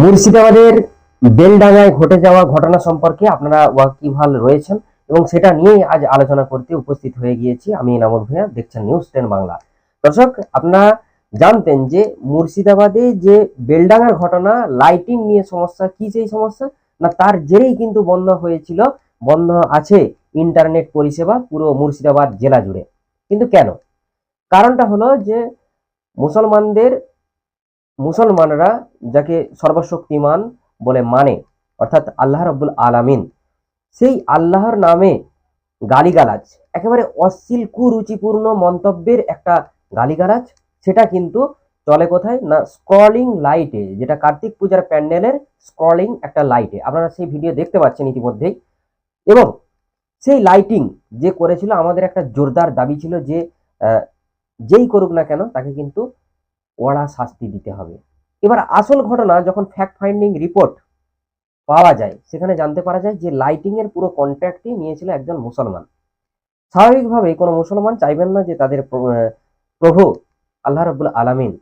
মুর্শিদাবাদের বেলডাঙ্গায় ঘটে যাওয়া ঘটনা সম্পর্কে আপনারা ওয়াকিবহাল রয়েছেন এবং সেটা নিয়েই আজ আলোচনা করতে উপস্থিত হয়ে গিয়েছি। আমি নামক ভাইয়া, দেখছেন নিউজ টেন বাংলা। দর্শক, আপনারা জানতেন যে মুর্শিদাবাদে যে বেলডাঙ্গার ঘটনা, লাইটিং নিয়ে সমস্যা, কি সেই সমস্যা, না তার জেরেই কিন্তু বন্ধ হয়েছিল, বন্ধ আছে ইন্টারনেট পরিষেবা পুরো মুর্শিদাবাদ জেলা জুড়ে। কিন্তু কেন? কারণটা হলো যে মুসলমানদের মুসলমানরা যাকে সর্বশক্তিমান বলে মানে অর্থাৎ আল্লাহ রব্বুল আলামিন। সেই আল্লাহর নামে গালিগালাজ, একেবারে অশ্লীল, কুরুচিপূর্ণ মন্তব্যের একটা গালিগালাজ, সেটা কিন্তু চলে কোথায়? না স্ক্রলিং লাইটে যেটা কার্তিক পূজার প্যান্ডেলের স্ক্রলিং একটা লাইটে আপনারা সেই ভিডিও দেখতে পাচ্ছেন ইতিমধ্যেই। এবং সেই লাইটিং যে করেছিল, আমাদের একটা জোরদার দাবি ছিল যে যেই করুক না কেন, তাকে কিন্তু ওরা শাস্তি দিতে হবে। এবার আসল ঘটনা যখন ফ্যাক্ট ফাইন্ডিং রিপোর্ট পাওয়া যায়, সেখানে জানতে পারা যায় যে লাইটিং এর পুরো কন্ট্রাক্টই নিয়েছিল একজন মুসলমান। স্বাভাবিকভাবে কোনো মুসলমান চাইবেন না যে তাদের প্রভু আল্লাহ রব্বুল আলামিন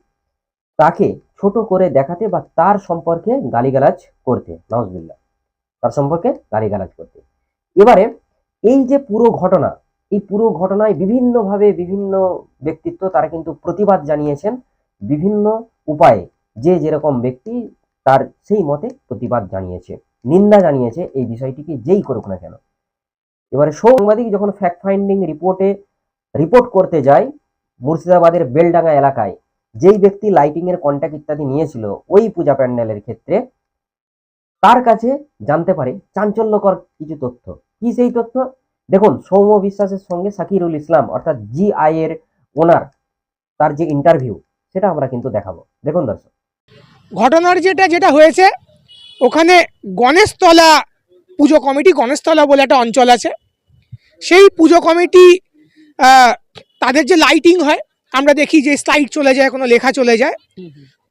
তাকে ছোট করে দেখাতে বা তার সম্পর্কে গালিগালাজ করতে নজবিল্লা তার সম্পর্কে গালিগালাজ করতে। এবারে এই যে পুরো ঘটনা, এই পুরো ঘটনায় বিভিন্নভাবে বিভিন্ন ব্যক্তিত্ব তারা কিন্তু প্রতিবাদ জানিয়েছেন। বিভিন্ন উপায়ে যে যেরকম ব্যক্তি তার সেই মতে প্রতিবাদ জানিয়েছে, নিন্দা জানিয়েছে, এই বিষয়টিকে যেই করুক না কেন। এবারে সাংবাদিক যখন ফ্যাক্ট ফাইন্ডিং রিপোর্টে রিপোর্ট করতে যায়, মুর্শিদাবাদের বেলডাঙ্গা এলাকায়, যেই ব্যক্তি লাইটিং এর কন্ট্যাক্ট ইত্যাদি নিয়েছিল, ওই পূজা প্যান্ডেলের ক্ষেত্রে, তার কাছে জানতে পারে চাঞ্চল্যকর কিছু তথ্য। কি সেই তথ্য? দেখুন, সৌম্য বিশ্বাসের সঙ্গে সাকিরুল ইসলাম, অর্থাৎ জিআই এর ওনার তার যে ইন্টারভিউ সেটা আমরা কিন্তু দেখাবো। দেখুন দর্শক। ঘটনার যেটা যেটা হয়েছে, ওখানে গণেশতলা পুজো কমিটি, গণেশতলা বলে একটা অঞ্চল আছে। সেই পুজো কমিটি তাদের যে লাইটিং হয়, আমরা দেখি যে স্লাইড চলে যায়, কোনো লেখা চলে যায়।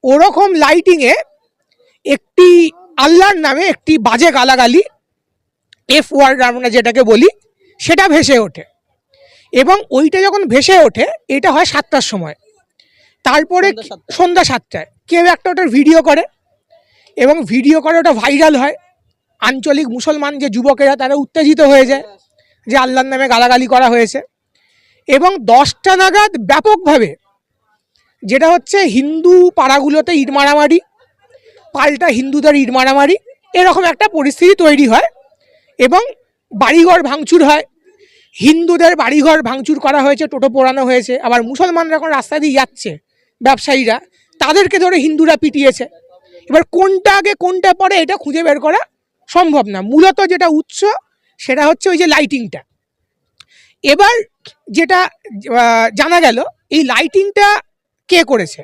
ওরকম লাইটিংয়ে একটি আল্লাহর নামে একটি বাজে গালাগালি এফ ওয়ার্ড আমরা যেটাকে বলি, সেটা ভেসে ওঠে। এবং ওইটা যখন ভেসে ওঠে, এটা হয় সাতটার সময়। তারপরে সন্ধ্যা সাতটায়। কেউ একটা ওটার ভিডিও করে এবং ভিডিও করে ওটা ভাইরাল হয়। আঞ্চলিক মুসলমান যে যুবকেরা তারা উত্তেজিত হয়ে যায় যে আল্লাহর নামে গালাগালি করা হয়েছে। এবং দশটা নাগাদ ব্যাপকভাবে যেটা হচ্ছে হিন্দু পাড়াগুলোতে ইট মারামারি পাল্টা হিন্দুদের ইট মারামারি এরকম একটা পরিস্থিতি তৈরি হয় এবং বাড়িঘর ভাঙচুর হয়। হিন্দুদের বাড়িঘর ভাঙচুর করা হয়েছে টোটো পোড়ানো হয়েছে আবার মুসলমানরা এখন রাস্তা দিয়ে যাচ্ছে। ব্যবসায়ীরা, তাদেরকে ধরে হিন্দুরা পিটিয়েছে। এবার কোনটা আগে, কোনটা পরে, এটা খুঁজে বের করা সম্ভব না। মূলত যেটা উৎস, সেটা হচ্ছে ওই যে লাইটিংটা এবার যেটা জানা গেল, এই লাইটিংটা কে করেছে?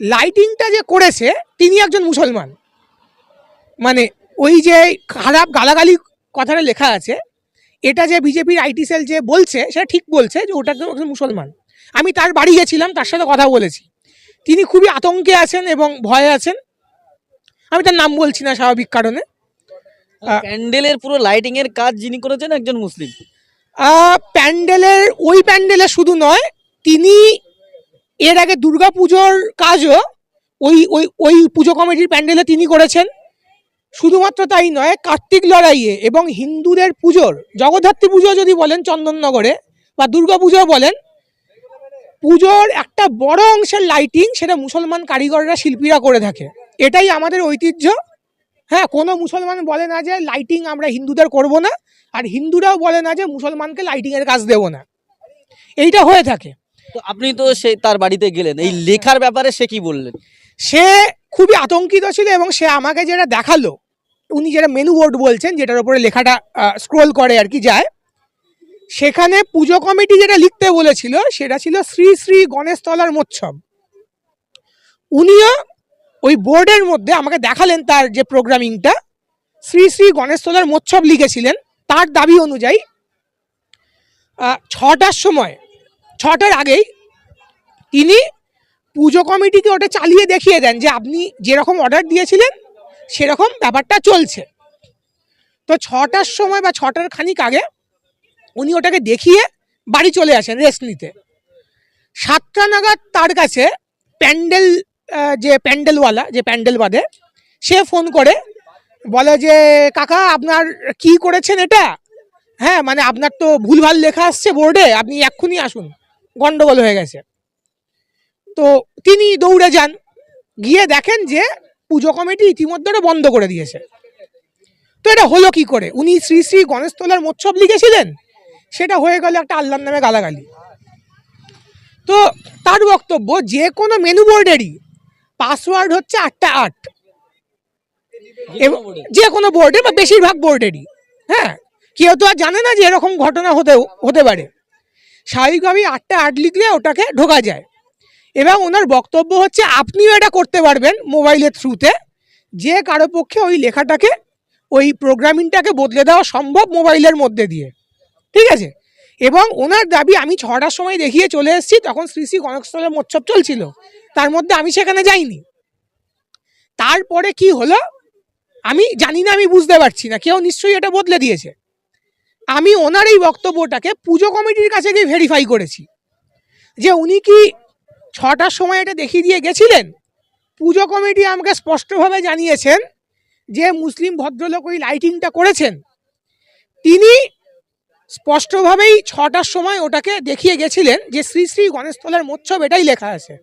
লাইটিংটা যে করেছে, তিনি একজন মুসলমান। মানে ওই যে খারাপ গালাগালি কথাটা লেখা আছে, এটা যে বিজেপির আইটি সেল যে বলছে, সেটা ঠিক বলছে যে ওটা একজন মুসলমান। আমি তার বাড়ি গেছিলাম তার সাথে কথা বলেছি। তিনি খুবই আতঙ্কে আছেন এবং ভয়ে আছেন। আমি তার নাম বলছি না স্বাভাবিক কারণে। প্যান্ডেলের পুরো লাইটিং এর কাজ যিনি করেছেন একজন মুসলিম। প্যান্ডেলের ওই প্যান্ডেলে শুধু নয় তিনি এর আগে দুর্গা পুজোর কাজও ওই ওই ওই পুজো কমিটির প্যান্ডেলে তিনি করেছেন। শুধুমাত্র তাই নয় কার্তিক লড়াইয়ে এবং হিন্দুদের পুজোর জগদ্ধাত্রী পুজো যদি বলেন চন্দননগরে বা দুর্গা পুজো বলেন পুজোর একটা বড় অংশের লাইটিং সেটা মুসলমান কারিগররা শিল্পীরা করে থাকে। এটাই আমাদের ঐতিহ্য। হ্যাঁ কোনো মুসলমান বলে না যে লাইটিং আমরা হিন্দুদের করব না আর হিন্দুরাও বলে না যে মুসলমানকে লাইটিং এর কাজ দেব না। এইটা হয়ে থাকে। তো আপনি তো সে তার বাড়িতে গেলেন। এই লেখার ব্যাপারে সে কি বললেন? সে খুবই আতঙ্কিত ছিল এবং সে আমাকে যেটা দেখাল উনি যেটা মেনু বোর্ড বলছেন যেটার উপরে লেখাটা স্ক্রোল করে আর কি যায় সেখানে পুজো কমিটি যেটা লিখতে বলেছিল, সেটা ছিল শ্রী শ্রী গণেশতলার মোৎসব। উনিও ওই বোর্ডের মধ্যে আমাকে দেখালেন তার যে প্রোগ্রামিংটা শ্রী শ্রী গণেশতলার মোৎসব লিখেছিলেন তার দাবি অনুযায়ী। ছটার সময়, ছটার আগেই তিনি পুজো কমিটিকে ওটা চালিয়ে দেখিয়ে দেন যে আপনি যেরকম অর্ডার দিয়েছিলেন, সেরকম ব্যাপারটা চলছে। তো ছটার সময় বা ছটার খানিক আগে উনি ওটাকে দেখিয়ে বাড়ি চলে আসেন রেস্ট নিতে। সাতটা নাগাদ তার কাছে প্যান্ডেল যে প্যান্ডেলওয়ালা, যে প্যান্ডেল বাঁধে সে ফোন করে, বলে যে, কাকা, আপনার কি করেছেন এটা? হ্যাঁ মানে আপনার তো ভুলভাল লেখা আসছে বোর্ডে, আপনি এক্ষুনি আসুন, গন্ডগোল হয়ে গেছে। তো তিনি দৌড়ে যান, গিয়ে দেখেন যে পুজো কমিটি ইতিমধ্যে বন্ধ করে দিয়েছে। তো এটা হলো কি করে? উনি শ্রী শ্রী গণেশতলার মোৎসব লিখেছিলেন? সেটা হয়ে গেল একটা আল্লাহর নামে গালাগালি। তো তার বক্তব্য যে কোনো মেনু বোর্ডেরই পাসওয়ার্ড হচ্ছে আটটা আট। এবং যে কোনো বোর্ডে বা বেশিরভাগ বোর্ডেরই হ্যাঁ কেউ তো আর জানে না যে এরকম ঘটনা হতে হতে পারে। স্বাভাবিকভাবেই আটটা আট লিখলে ওটাকে ঢোকা যায়। এবং ওনার বক্তব্য হচ্ছে আপনিও এটা করতে পারবেন মোবাইলের থ্রুতে যে কারও পক্ষে ওই লেখাটাকে ওই প্রোগ্রামিংটাকে বদলে দেওয়া সম্ভব মোবাইলের মধ্যে দিয়ে। ঠিক আছে? এবং ওনার দাবি, আমি ছটার সময় দেখিয়ে চলে এসেছি, তখন শ্রী শ্রী গণেশতলের মোৎসব চলছিল। তার মধ্যে আমি সেখানে যাইনি। তারপরে কি হলো? আমি জানি না, আমি বুঝতে পারছি না। কেউ নিশ্চয়ই এটা বদলে দিয়েছে। আমি ওনার এই বক্তব্যটাকে পুজো কমিটির কাছে গিয়ে ভেরিফাই করেছি। যে উনি কি ছটার সময় এটা দেখিয়ে দিয়ে গেছিলেন? পুজো কমিটি আমাকে স্পষ্টভাবে জানিয়েছেন যে মুসলিম ভদ্রলোক ওই লাইটিংটা করেছেন। তিনি স্পষ্টভাবেই ছটার সময় ওটাকে দেখিয়ে গেছিলেন যে শ্রী শ্রী গণেশতলার মোৎসব এটাই লেখা আছে।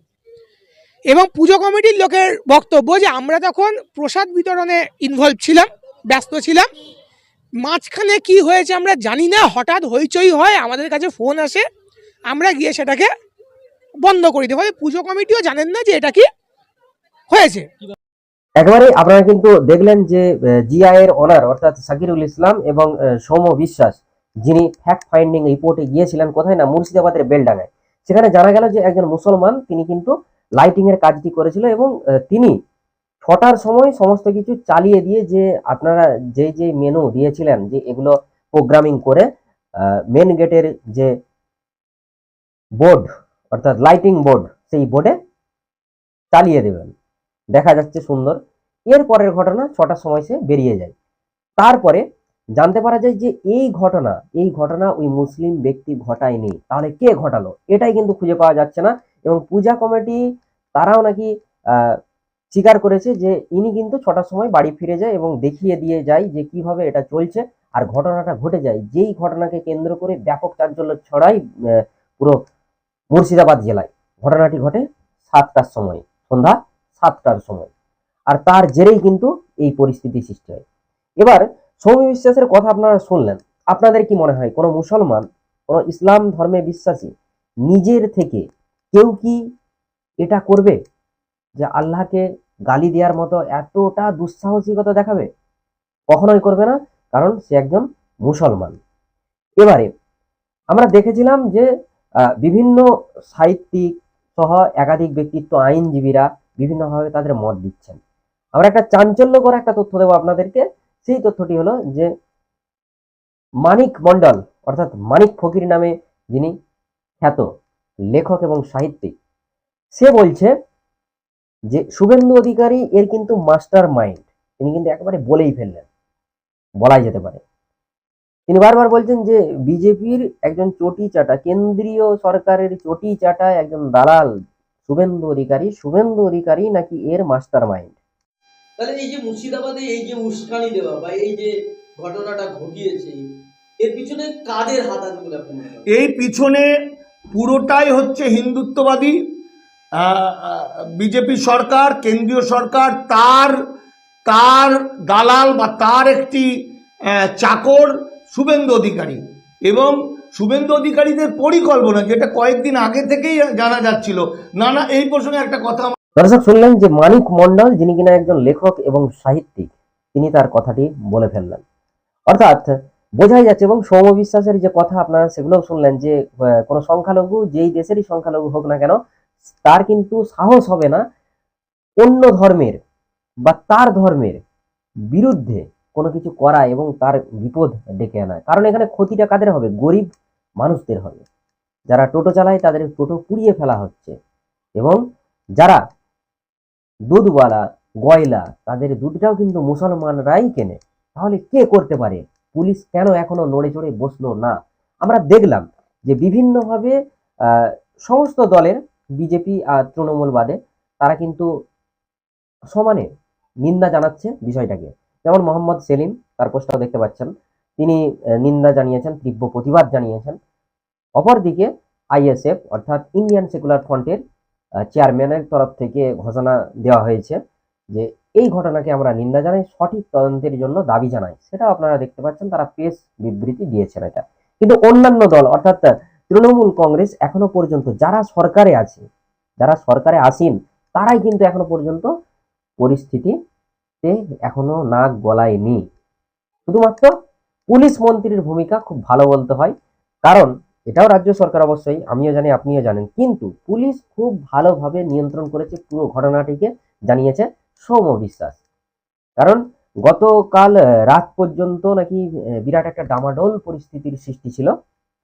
এবং পুজো কমিটির লোকের বক্তব্য যে আমরা তখন প্রসাদ বিতরণে ইনভলভ ছিলাম, ব্যস্ত ছিলাম। মাঝখানে কি হয়েছে আমরা জানি না, হঠাৎ হইচই হয়, আমাদের কাছে ফোন আসে, আমরা গিয়ে সেটাকে বন্ধ করে দিই। ফলে পুজো কমিটিও জানেন না যে এটা কি হয়েছে। একেবারে আপনারা কিন্তু দেখলেন যে জিআই এর ওনার অর্থাৎ সাকিরুল ইসলাম এবং সৌম বিশ্বাস যিনি ফ্যাক্ট ফাইন্ডিং রিপোর্টে গিয়েছিলেন, কোথায় না? মুর্শিদাবাদের বেলডাঙ্গায়। সেখানে জানা গেল যে একজন মুসলমান, তিনি কিন্তু লাইটিং এর কাজটি করেছিল এবং তিনি ছটার সময় সমস্ত কিছু চালিয়ে দিয়ে যে আপনারা যে যে মেনু দিয়েছিলেন, যে এগুলো প্রোগ্রামিং করে মেন গেটের যে বোর্ড অর্থাৎ লাইটিং বোর্ড সেই বোর্ডে চালিয়ে দেবেন। দেখা যাচ্ছে সুন্দর। এর পরের ঘটনা ছটার সময় সে বেরিয়ে যায়। তারপরে জানতে পারা যায় যে এই ঘটনা এই ঘটনা ওই মুসলিম ব্যক্তি ঘটায়নি। তাহলে কে ঘটালো? এটাই কিন্তু খুঁজে পাওয়া যাচ্ছে না এবং পূজা কমিটি তারাও নাকি স্বীকার করেছে যে ইনি কিন্তু ছটার সময় বাড়ি ফিরে যায় এবং দেখিয়ে দিয়ে যায় যে কীভাবে এটা চলছে আর ঘটনাটা ঘটে যায়। যেই ঘটনাকে কেন্দ্র করে ব্যাপক চাঞ্চল্য ছড়ায় পুরো মুর্শিদাবাদ জেলায়। ঘটনাটি ঘটে সাতটার সময়, সন্ধ্যা সাতটার সময়। আর তার জেরেই কিন্তু এই পরিস্থিতি সৃষ্টি হয়। এবার সৌম্য বিশ্বাসের কথা আপনারা শুনলেন। আপনাদের কি মনে হয়, কোনো মুসলমান, কোনো ইসলাম ধর্মে বিশ্বাসী, নিজের থেকে কেউ কি এটা করবে? যে আল্লাহকে গালি দেওয়ার মতো এতটা দুঃসাহসিকতা দেখাবে? কখনোই করবে না, কারণ সে একজন মুসলমান। এবারে আমরা দেখেছিলাম যে বিভিন্ন সাহিত্যিক সহ একাধিক ব্যক্তিত্ব, আইনজীবীরা বিভিন্নভাবে তাদের মত দিচ্ছেন। আমরা একটা চাঞ্চল্যকর একটা তথ্য দেবো আপনাদেরকে। সেই তথ্যটি হলো যে মানিক মণ্ডল, অর্থাৎ মানিক ফকির নামে যিনি খ্যাত লেখক এবং সাহিত্যিক, সে বলছে যে শুভেন্দু অধিকারী এর কিন্তু মাস্টার মাইন্ড। তিনি কিন্তু একেবারে বলেই ফেললেন, বলাই যেতে পারে। তিনি বারবার বলছেন যে বিজেপির একজন চটি চাটা, কেন্দ্রীয় সরকারের চটি চাটা একজন দালাল শুভেন্দু অধিকারী শুভেন্দু অধিকারী নাকি এর মাস্টার মাইন্ড? তাহলে এই যে মুর্শিদাবাদে এই যে উস্কানি দেওয়া বা এই যে ঘটনাটা ঘটিয়েছে, এর পিছনে কাদের হাত আছে বলে আপনি এই পিছনে পুরোটাই হচ্ছে হিন্দুত্ববাদী বিজেপি সরকার, কেন্দ্রীয় সরকার, তার তার দালাল বা তার একটি চাকর শুভেন্দু অধিকারী। এবং শুভেন্দু অধিকারীদের পরিকল্পনা, যেটা কয়েকদিন আগে থেকেই জানা যাচ্ছিল। না না এই প্রসঙ্গে একটা কথা দর্শক, শুনলেন যে মানিক মন্ডল যিনি কিনা একজন লেখক এবং সাহিত্যিক, তিনি তার কথাটি বলে ফেললেন। অর্থাৎ বোঝাই যাচ্ছে এবং সৌম বিশ্বাসের যে কথা আপনারা সেগুলোও শুনলেন যে কোনো সংখ্যালঘু, যেই দেশেরই সংখ্যালঘু হোক না কেন, তার কিন্তু সাহস হবে না অন্য ধর্মের বা তার ধর্মের বিরুদ্ধে কোনো কিছু করা এবং তার বিপদ ডেকে আনা। কারণ এখানে ক্ষতিটা কাদের হবে? গরিব মানুষদের হবে। যারা টোটো চালায় তাদের টোটো পুড়িয়ে ফেলা হচ্ছে এবং যারা দুধওয়ালা, গয়লা, তাদের দুধটাও কিন্তু মুসলমানরাই কেনে। তাহলে কে করতে পারে? পুলিশ কেন এখনও নড়ে চড়ে বসল না? আমরা দেখলাম যে বিভিন্নভাবে সমস্ত দলের বিজেপি আর তৃণমূল বাদে তারা কিন্তু সমানে নিন্দা জানাচ্ছে বিষয়টাকে। যেমন মোহাম্মদ সেলিম, তার পোস্টটাও দেখতে পাচ্ছেন। তিনি নিন্দা জানিয়েছেন, তীব্র প্রতিবাদ জানিয়েছেন। অপরদিকে আইএসএফ, অর্থাৎ ইন্ডিয়ান সেকুলার ফ্রন্টের চেয়ারম্যানের তরফ থেকে ঘোষণা দেওয়া হয়েছে যে এই ঘটনাকে আমরা নিন্দা জানাই, সঠিক তদন্তের জন্য দাবি জানাই। সেটা আপনারা দেখতে পাচ্ছেন, তারা প্রেস বিবৃতি দিয়েছেন এটা। কিন্তু অন্যান্য দল, অর্থাৎ তৃণমূল কংগ্রেস এখনও পর্যন্ত যারা সরকারে আছে, যারা সরকারে আসীন, তারাই কিন্তু এখনও পর্যন্ত পরিস্থিতিতে এখনও নাক গলায়নি। শুধুমাত্র পুলিশ মন্ত্রীর ভূমিকা খুব ভালো বলতে হয়, কারণ এটাও রাজ্য সরকার অবশ্যই, আমিও জানি, আপনিও জানেন। কিন্তু পুলিশ খুব ভালোভাবে নিয়ন্ত্রণ করেছে পুরো ঘটনাটিকে জানিয়েছে সৌম বিশ্বাস। কারণ গতকাল রাত পর্যন্ত নাকি বিরাট একটা ডামাডোল পরিস্থিতির সৃষ্টি ছিল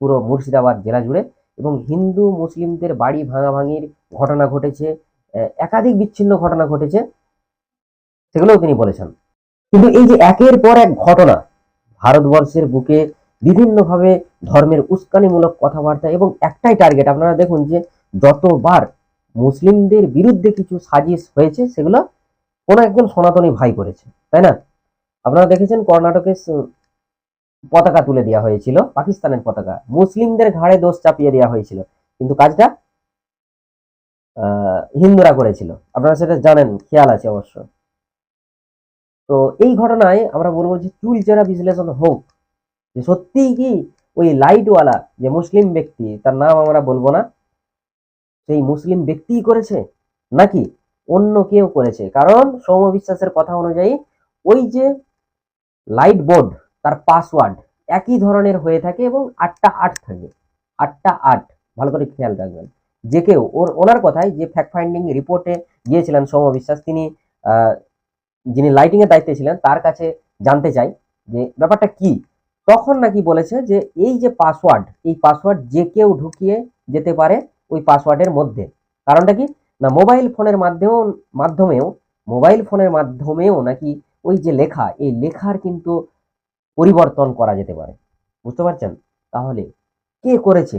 পুরো মুর্শিদাবাদ জেলা জুড়ে এবং হিন্দু, মুসলিমদের বাড়ি ভাঙাভাঙির ঘটনা ঘটেছে একাধিক বিচ্ছিন্ন ঘটনা ঘটেছে, সেগুলোও তিনি বলেছেন। কিন্তু এই যে একের পর এক ঘটনা, ভারতবর্ষের বুকে বিভিন্নভাবে ধর্মের উস্কানিমূলক কথাবার্তা এবং একটাই টার্গেট আপনারা দেখুন যে যতবার মুসলিমদের বিরুদ্ধে কিছু সাজিশ হয়েছে, সেগুলো কোনো একজন সনাতনী ভাই করেছে, তাই না? আপনারা দেখেছেন কর্ণাটকে পতাকা তুলে দেওয়া হয়েছিল, পাকিস্তানের পতাকা। মুসলিমদের ঘাড়ে দোষ চাপিয়ে দেওয়া হয়েছিল, কিন্তু কাজটা হিন্দুরা করেছিল। আপনারা সেটা জানেন, খেয়াল আছে অবশ্য। তো এই ঘটনায় আমরা বলব যে চুলচেরা বিশ্লেষণ হোক যে সত্যিই কি ওই লাইটওয়ালা যে মুসলিম ব্যক্তি, তার নাম আমরা বলব না, সেই মুসলিম ব্যক্তিই করেছে? নাকি অন্য কেউ করেছে? কারণ সৌম বিশ্বাসের কথা অনুযায়ী ওই যে লাইট বোর্ড, তার পাসওয়ার্ড একই ধরনের হয়ে থাকে এবং আটটা আট থাকে। আটটা আট, ভালো করে খেয়াল রাখবেন। যে কেউ, ওর, ওনার কথায় যে ফ্যাক্ট ফাইন্ডিং রিপোর্টে গিয়েছিলেন সৌম বিশ্বাস তিনি যিনি লাইটিংয়ের দায়িত্বে ছিলেন, তার কাছে জানতে চাই যে ব্যাপারটা কি? তখন নাকি বলেছে যে এই যে পাসওয়ার্ড এই পাসওয়ার্ড যে কেউ ঢুকিয়ে যেতে পারে ওই পাসওয়ার্ডের মধ্যে। কারণটা কি? না মোবাইল ফোনের মাধ্যমেও মাধ্যমেও মোবাইল ফোনের মাধ্যমেও নাকি ওই যে লেখা, এই লেখার কিন্তু পরিবর্তন করা যেতে পারে। বুঝতে পারছেন? তাহলে কে করেছে?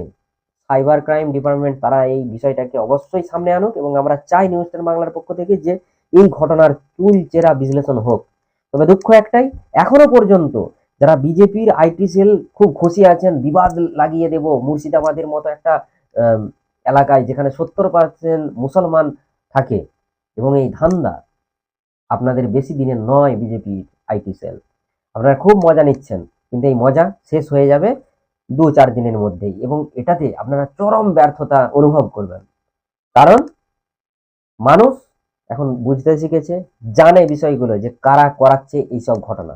সাইবার ক্রাইম ডিপার্টমেন্ট তারা এই বিষয়টাকে অবশ্যই সামনে আনুক এবং আমরা চাই নিউজ টেন বাংলার পক্ষ থেকে যে এই ঘটনার চুল চেরা বিশ্লেষণ হোক। তবে দুঃখ একটাই, এখনও পর্যন্ত যারা বিজেপির আইটি সেল খুব খুশি আছেন, বিবাদ লাগিয়ে দেব মুর্শিদাবাদের মতো একটা এলাকায় যেখানে সত্তর পার্সেন্ট মুসলমান থাকে এবং এই ধান্দা আপনাদের বেশি দিনের নয় বিজেপির আইটি সেল। আপনারা খুব মজা নিচ্ছেন, কিন্তু এই মজা শেষ হয়ে যাবে দু চার দিনের মধ্যেই এবং এটাতে আপনারা চরম ব্যর্থতা অনুভব করবেন। কারণ মানুষ এখন বুঝতে শিখেছে, জানে বিষয়গুলো যে কারা করাচ্ছে এইসব ঘটনা।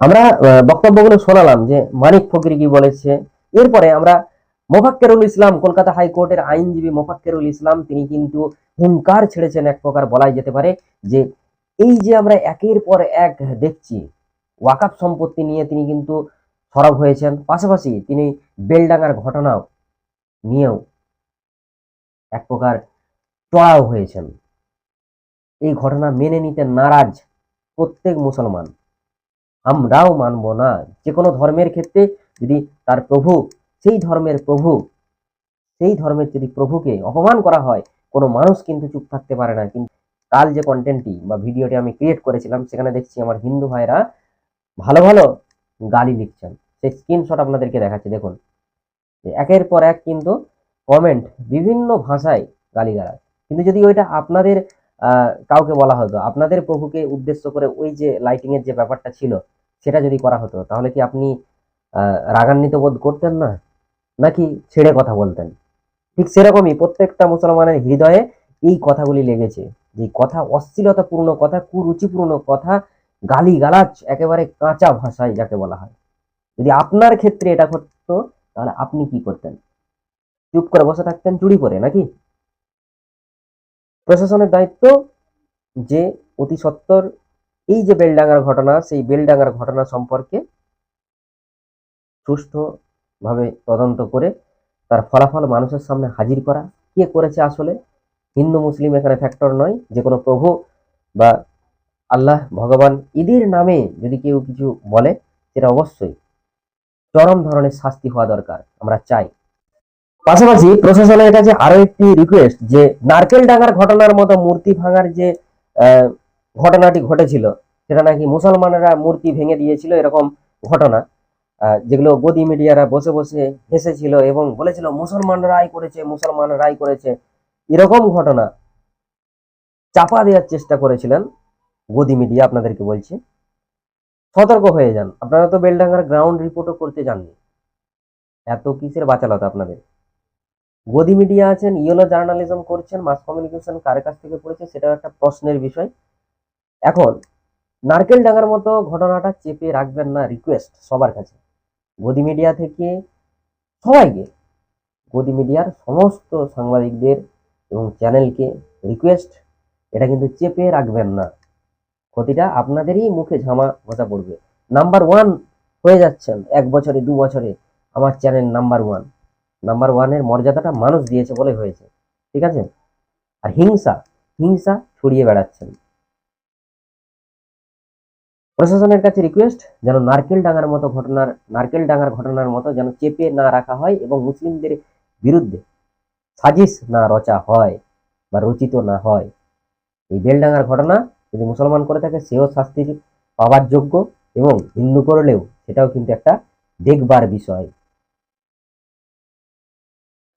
আমরা বক্তব্যগুলো শোনালাম যে মানিক ফকির কি বলেছে। এরপরে আমরা মোফাক্কেরুল ইসলাম, কলকাতা হাইকোর্টের আইনজীবী মোফাক্কেরুল ইসলাম, তিনি কিন্তু হুঙ্কার ছেড়েছেন এক প্রকার বলাই যেতে পারে যে এই যে আমরা একের পর এক দেখছি ওয়াকাপ সম্পত্তি নিয়ে তিনি কিন্তু সরব হয়েছেন। পাশাপাশি তিনি বেলডাঙ্গার ঘটনাও নিয়েও এক প্রকার চড়াও হয়েছেন। এই ঘটনা মেনে নিতে নারাজ প্রত্যেক মুসলমান। আমরাও মানব না। যে কোনো ধর্মের ক্ষেত্রে যদি তার প্রভু, সেই ধর্মের প্রভু, সেই ধর্মের যদি প্রভুকে অপমান করা হয়, কোনো মানুষ কিন্তু চুপ থাকতে পারে না। কিন্তু কাল যে কন্টেন্টটি বা ভিডিওটি আমি ক্রিয়েট করেছিলাম, সেখানে দেখছি আমার হিন্দু ভাইরা ভালো ভালো গালি লিখছেন। সেই স্ক্রিনশট আপনাদেরকে দেখাচ্ছি, দেখুন। একের পর এক কিন্তু কমেন্ট বিভিন্ন ভাষায় গালিগালাজ। কিন্তু যদি ওইটা আপনাদের কাউকে বলা হতো। আপনাদের প্রভুকে উদ্দেশ্য করে ওই যে লাইটিং এর যে ব্যাপারটা ছিল, সেটা যদি করা হতো, তাহলে কি আপনি রাগান্বিত বোধ করতেন না? নাকি ছেড়ে কথা বলতেন? ঠিক সেরকমই প্রত্যেকটা মুসলমানের হৃদয়ে এই কথাগুলি লেগেছে, যে কথা অশ্লীলতাপূর্ণ কথা, কুরুচিপূর্ণ কথা গালি গালাজ একেবারে কাঁচা ভাষায় যাকে বলা হয়। যদি আপনার ক্ষেত্রে এটা ঘটতো, তাহলে আপনি কি করতেন? চুপ করে বসে থাকতেন, চুরি করে, নাকি? প্রশাসনের দায়িত্ব যে অতি সত্বর এই যে বেলডাঙ্গার ঘটনা, সেই বেলডাঙ্গার ঘটনা সম্পর্কে সুষ্ঠুভাবে তদন্ত করে তার ফলাফল মানুষের সামনে হাজির করা। কে করেছে আসলে? হিন্দু, মুসলিম এখানে ফ্যাক্টর নয়, যে কোনো প্রভু বা আল্লাহ, ভগবান এদের নামে যদি কেউ কিছু বলে, সেটা অবশ্যই চরম ধরনের শাস্তি হওয়া দরকার। আমরা চাই পাশাপাশি প্রশাসনের কাছে আরও একটি রিকোয়েস্ট যে নারকেল ডাঙ্গার ঘটনার মতো মূর্তি ভাঙার যে ঘটনাটি ঘটেছিল, সেটা নাকি মুসলমানেরা মূর্তি ভেঙে দিয়েছিল এরকম ঘটনা যেগুলো গদি মিডিয়ারা বসে বসে হেসেছিল এবং বলেছিল মুসলমানরাই করেছে মুসলমানরাই করেছে। এরকম ঘটনা চাপা দেওয়ার চেষ্টা করেছিলেন গদি মিডিয়া, আপনাদেরকে বলছি। সতর্ক হয়ে যান। আপনারা তো বেলডাঙ্গার গ্রাউন্ড রিপোর্টও করতে যাননি। এত কিসের বাঁচালতা আপনাদের? গদি মিডিয়া আছেন, ইয়েলো জার্নালিজম করছেন, মাস কমিউনিকেশন কার কাছ থেকে পড়েছে সেটাও একটা প্রশ্নের বিষয়। এখন, নারকেল ডাঙ্গার মতো ঘটনাটা চেপে রাখবেন না রিকোয়েস্ট সবার কাছে। গদি মিডিয়া থেকে সবাইকে, গদি মিডিয়ার সমস্ত সাংবাদিকদের এবং চ্যানেলকে রিকোয়েস্ট এটা কিন্তু চেপে রাখবেন না। ক্ষতিটা আপনাদেরই মুখে ঝামা ঘষা পড়বে। নাম্বার ওয়ান হয়ে যাচ্ছেন, এক বছরে, দু বছরে, আমার চ্যানেল নাম্বার ওয়ান নাম্বার ওয়ানের মর্যাদাটা মানুষ দিয়েছে বলে হয়েছে। ঠিক আছে? আর হিংসা হিংসা ছড়িয়ে বেড়াচ্ছেন প্রশাসনের কাছে রিকোয়েস্ট যেন নারকেল ডাঙার মতো ঘটনার, নারকেল ডাঙার ঘটনার মতো যেন চেপে না রাখা হয় এবং মুসলিমদের বিরুদ্ধে সাজিশ না রচা হয় বা রচিত না হয়। এই বেলডাঙ্গার ঘটনা যদি মুসলমান করে থাকে, সেও শাস্তির পাওয়ার যোগ্য এবং হিন্দু করলেও সেটাও কিন্তু একটা দেখবার বিষয়।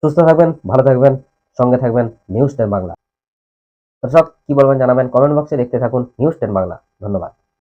সুস্থ থাকবেন, ভালো থাকবেন, সঙ্গে থাকবেন নিউজ টেন বাংলা দর্শক, কি বলবেন জানাবেন কমেন্ট বক্সে দেখতে থাকুন নিউজ টেন বাংলা ধন্যবাদ।